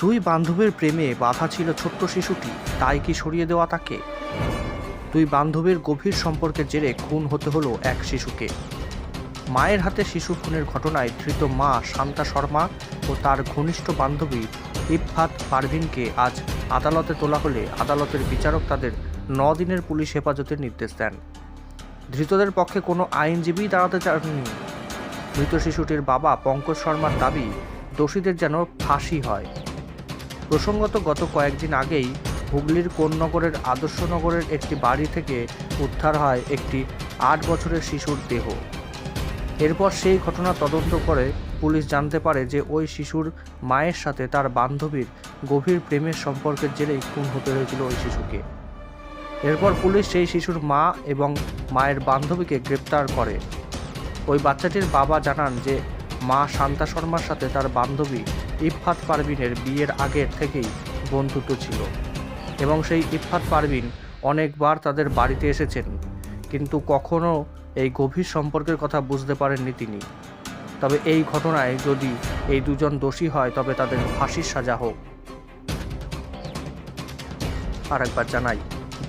দুই বান্ধবীর প্রেমে বাধা ছিল ছোট্ট শিশুটি, তাই কি সরিয়ে দেওয়া তাকে? দুই বান্ধবীর গভীর সম্পর্কের জেরে খুন হতে হলো এক শিশুকে। মায়ের হাতে শিশু খুনের ঘটনায় ধৃত মা শান্তা শর্মা ও তার ঘনিষ্ঠ বান্ধবী ইফফাত পারভিনকে আজ আদালতে তোলা হলে আদালতের বিচারক তাদের ন দিনের পুলিশ হেফাজতের নির্দেশ দেন। ধৃতদের পক্ষে কোনো আইনজীবী দাঁড়াতে চাননি। মৃত শিশুটির বাবা পঙ্কজ শর্মার দাবি দোষীদের যেন ফাঁসি হয়। প্রসঙ্গত গত কয়েকদিন আগেই হুগলির কোন্নগরের আদর্শনগরের একটি বাড়ি থেকে উদ্ধার হয় একটি আট বছরের শিশুর দেহ। এরপর সেই ঘটনা তদন্ত করে পুলিশ জানতে পারে যে ওই শিশুর মায়ের সাথে তার বান্ধবীর গভীর প্রেমের সম্পর্কের জেরেই খুন হতে হয়েছিল ওই শিশুকে। এরপর পুলিশ সেই শিশুর মা এবং মায়ের বান্ধবীকে গ্রেপ্তার করে। ওই বাচ্চাটির বাবা জানান যে মা শান্তা শর্মার সাথে তার বান্ধবী ইফফাত পারভিনের বিয়ের আগের থেকেই বন্ধুত্ব ছিল। এবং সেই ইফফাত পারভিন অনেকবার তাদের বাড়িতে এসেছেন, কিন্তু কখনো এই গভীর সম্পর্কের কথা বুঝতে পারেননি তিনি। তবে এই ঘটনায় যদি এই দুজন দোষী হয়, তবে তাদের ফাঁসির সাজা হোক। আর একবার জানাই,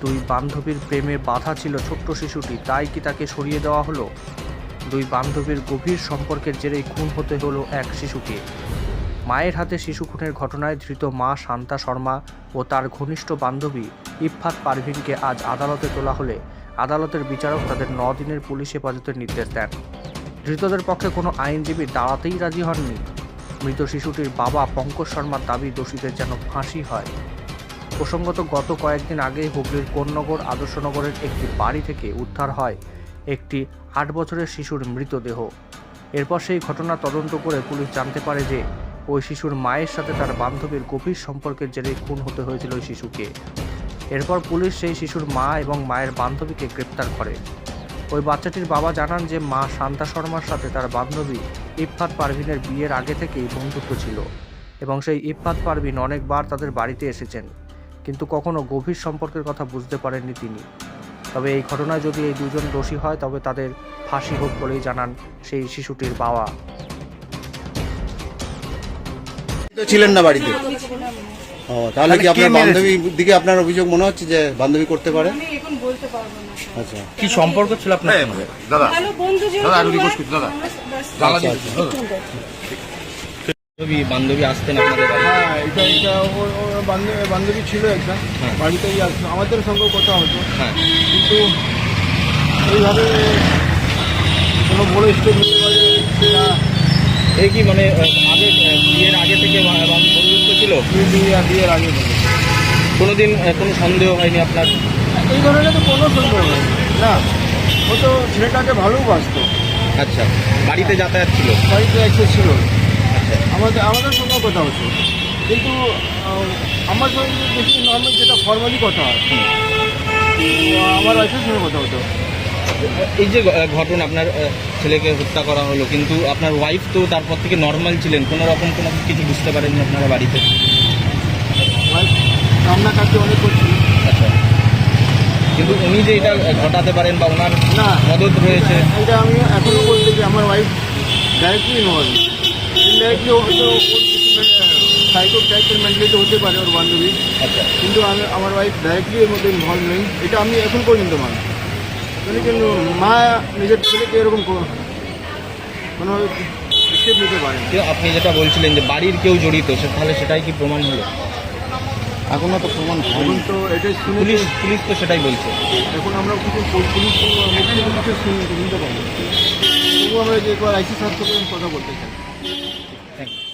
দুই বান্ধবীর প্রেমে বাধা ছিল ছোট্ট শিশুটি, তাই কি তাকে সরিয়ে দেওয়া হলো? দুই বান্ধবীর গভীর সম্পর্কের জেরেই খুন হতে হলো এক শিশুকে। মায়ের হাতে শিশু খুনের ঘটনায় ধৃত মা শান্তা শর্মা ও তার ঘনিষ্ঠ বান্ধবী ইফফাত পারভিনকে আজ আদালতে তোলা হলে আদালতের বিচারক তাদের ন দিনের পুলিশ হেফাজতের নির্দেশ দেন। ধৃতদের পক্ষে কোনো আইনজীবী দাঁড়াতেই রাজি হননি। মৃত শিশুটির বাবা পঙ্কজ শর্মার দাবি দোষীদের যেন ফাঁসি হয়। প্রসঙ্গত গত কয়েকদিন আগে হুগলির কোন্নগর আদর্শনগরের একটি বাড়ি থেকে উদ্ধার হয় একটি আট বছরের শিশুর মৃতদেহ। এরপর সেই ঘটনা তদন্ত করে পুলিশ জানতে পারে যে, ওই শিশুর মায়ের সাথে তার বান্ধবীর গভীর সম্পর্কের জেরে খুন হতে হয়েছিল ওই শিশুকে। এরপর পুলিশ সেই শিশুর মা এবং মায়ের বান্ধবীকে গ্রেপ্তার করে। ওই বাচ্চাটির বাবা জানান যে, মা শান্তা শর্মার সাথে তার বান্ধবী ইফফাত পারভিনের বিয়ের আগে থেকেই বন্ধুত্ব ছিল এবং সেই ইফফাত পারভিন অনেকবার তাদের বাড়িতে এসেছেন। কিন্তু কখনো গভীর সম্পর্কের কথা বুঝতে পারেননি তিনি। তবে এই ঘটনায় যদি এই দুজন দোষী হয় তবে তাদের ফাঁসি হোক বলেই জানান সেই শিশুটির বাবা। ছিলেন না বাড়িতে? ও তাহলে কি আপনার বান্ধবী দিকে আপনার অভিযোগ মনে হচ্ছে যে বান্ধবী করতে পারে? আমি এখন বলতে পারব না। স্যার। আচ্ছা। কি সম্পর্ক ছিল আপনার? দাদা বন্ধু যেহেতু দাদা, হয়, করছি, দাদা। ব্যাস, জ্বালা আচ্ছা, দিয়েছে, আচ্ছা। দাদা। বান্ধবী বান্ধবী আসতেন আপনাদের হ্যাঁ এটা এটা ওর বান্ধবী বান্ধবী ছিল একটা হ্যাঁ। বাড়িতেই আসতো। আমাদের সঙ্গে কথা হতো। হ্যাঁ। কিন্তু এইভাবে কোনো বড় স্টেপ নিতে পারে সেটা এই কি মানে আগে বিয়ের আগে থেকে বন্ধুত্ব ছিল? বিয়ে বিয়ে বিয়ের আগে থেকে। কোনোদিন আহ, কোনো সন্দেহ হয়নি আপনার? এই ধরনের তো কোনো সন্দেহ নেই না ও তো ছেলেটাকে ভালোবাসতো আচ্ছা বাড়িতে যাতায়াত ছিল? বাড়িতে একটু ছিল আমাদের আমাদের সঙ্গে কথা হতো কিন্তু আমার সঙ্গে বেশি নর্মাল যেটা ফর্মালি কথা হয় আমার ওয়াইফের সঙ্গে কথা হতো। এই যে ঘটনা আপনার ছেলেকে হত্যা করা হলো কিন্তু আপনার ওয়াইফ তো তারপর থেকে নর্মাল ছিলেন কোনো রকম কোনো কিছু বুঝতে পারেননি আপনারা বাড়িতে? ওয়াইফ রান্নাকার্য অনেক করছি আচ্ছা। কিন্তু উনি যে এটা ঘটাতে পারেন বা ওনার না। মদত রয়েছে। এটা আমি এখনও বলতে যে আমার ওয়াইফ ডাইরেক্টলি ইনভলভ ইনডাইরেক্টলি হয়তো সাইকো টাইপের মেন্টালিটি হতে পারে ওর বান্ধবী। আচ্ছা। কিন্তু আমি আমার ওয়াইফ ডাইরেক্টলি এর মধ্যে ইনভলভ নেই। এটা আমি এখন পর্যন্ত মানি। মানে কিন্তু মা নিজের ছেলেকে এরকম কো- কোনো স্টেপ নিতে পারে না যে আপনি যেটা বলছিলেন যে বাড়ির কেউ জড়িত সে তাহলে সেটাই কি প্রমাণ হলো? এখনও তো প্রমাণ এখন তো এটাই শুনে পুলিশ পুলিশ তো সেটাই বলছে। এখন আমরা কিছু পুলিশ মুখ থেকে কিছু শুনতে পাবো। তবুও আমরা যে একবার আইসি স্যার কথা বলতে চাই। Thank you.